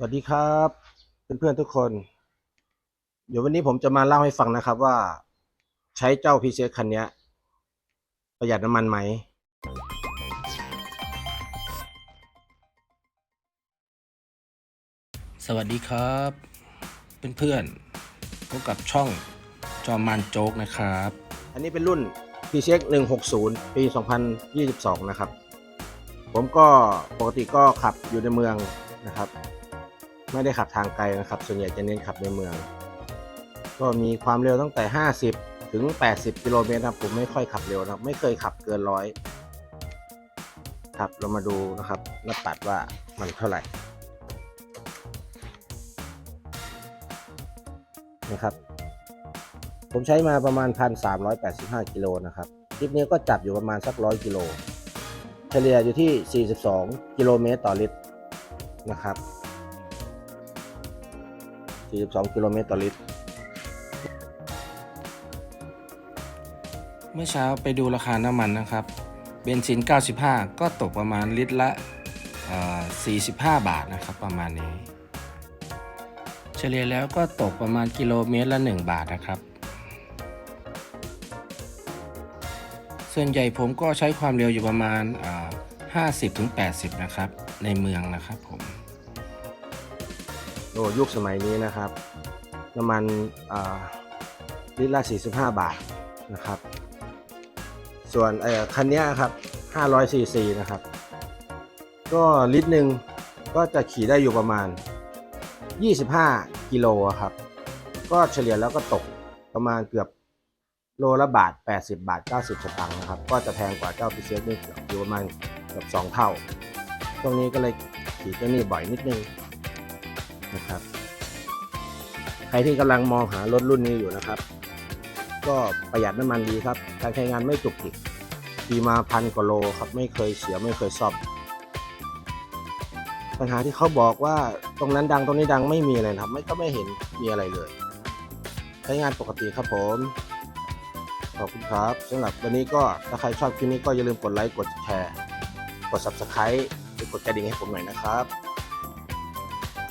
สวัสดีครับเพื่อนๆทุกคน เดี๋ยววันนี้ผมจะมาเล่าให้ฟังนะครับว่า ใช้เจ้าพีเซคันเนี้ยประหยัดน้ำมันไหม สวัสดีครับ เพื่อนๆพบกับช่องจอมมันโจ๊กนะครับ อันนี้เป็นรุ่น p c x 160 ปี 2022 นะครับ ผมก็ปกติก็ขับอยู่ในเมืองนะครับ ไม่ได้ขับทางไกลนะครับ ส่วนใหญ่จะเน้นขับในเมือง ก็มีความเร็วตั้งแต่ 50 ถึง 80 กิโลเมตรครับผมไม่ค่อยขับเร็วนะครับ ไม่เคยขับเกินร้อยครับเรามาดูนะครับหน้าปัดว่ามันเท่าไหร่นะครับ ผมใช้มาประมาณ 1,385 กิโลนะครับ คลิปนี้ก็จับอยู่ประมาณสักร้อยกิโล เฉลี่ยอยู่ที่ 42 กิโลเมตรต่อลิตรนะครับ 42 กิโลเมตรต่อลิตร เมื่อเช้าไปดูราคาน้ำมันนะครับ เบนซิน 95 ก็ตกประมาณลิตรละ 45 บาทนะครับประมาณนี้ เฉลี่ยแล้วก็ตกประมาณกิโลเมตรละ 1 บาทนะครับ ส่วนใหญ่ผมก็ใช้ความเร็วอยู่ประมาณ 50-80 นะครับ ในเมืองนะครับผม อ้ยุคสมัยนี้นะครับ น้ำมันลิตรละ 45 บาทนะครับ ส่วนเอ่อคันนี้ครับ500ซีซีนะครับ ก็ลิตรหนึ่งก็จะขี่ได้อยู่ประมาณ 25 กิโลครับ ก็เฉลี่ยแล้วก็ตกประมาณเกือบโลละบาท 80 บาท 90 สตางค์นะครับ ก็จะแพงกว่าเจ้าพิเศษนี่เกือบอยู่ประมาณเกือบ2เท่า ตรงนี้ก็เลยขี่เจ้านี่บ่อยนิดนึง นะครับ ใครที่กำลังมองหารถรุ่นนี้อยู่นะครับ ก็ประหยัดน้ำมันดีครับ การใช้งานไม่จุกจิกขี่มาพันกว่าโลครับไม่เคยเสียไม่เคยซ่อมปัญหาที่เขาบอกว่าตรงนั้นดังตรงนี้ดังไม่มีเลยนะครับ ไม่ก็ไม่เห็นมีอะไรเลย ใช้งานปกติครับผม ขอบคุณครับสำหรับวันนี้ก็ถ้าใครชอบคลิปนี้ก็อย่าลืมกดไลค์กดแชร์ กด subscribe กดกระดิ่งให้ผมหน่อยนะครับ